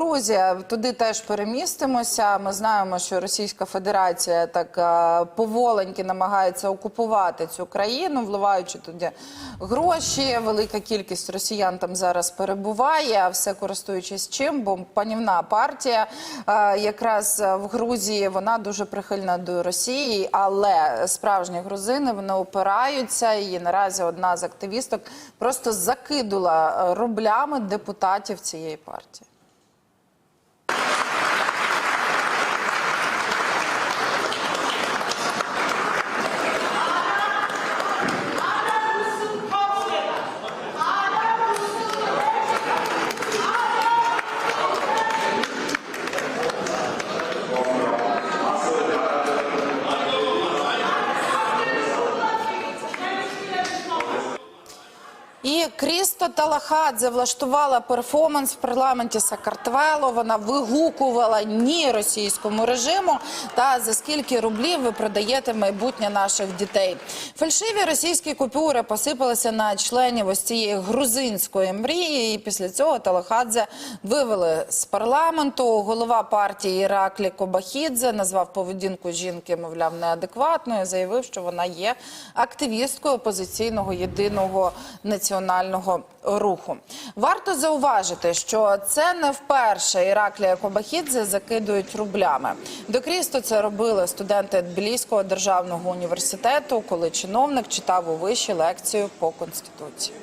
Грузія туди теж перемістимося. Ми знаємо, що Російська Федерація так е, поволеньки намагається окупувати цю країну, вливаючи туди гроші. Велика кількість росіян там зараз перебуває. Все користуючись чим, бо панівна партія е, якраз в Грузії вона дуже прихильна до Росії, але справжні грузини вони опираються. І наразі одна з активісток просто закидула е, рублями депутатів цієї партії. І Крісто Талахадзе влаштувала перформанс в парламенті Сакартвело. Вона вигукувала ні російському режиму та за скільки рублів ви продаєте майбутнє наших дітей. Фальшиві російські купюри посипалися на членів ось цієї грузинської мрії. І після цього Талахадзе вивели з парламенту. Голова партії Іраклі Кобахідзе назвав поведінку жінки, мовляв, неадекватною. Заявив, що вона є активісткою опозиційного єдиного національного руху. Варто зауважити, що це не вперше Іраклія Кобахідзе закидують рублями. До Крісто це робили студенти Тбіліського державного університету, коли чиновник читав у виші лекцію по конституції.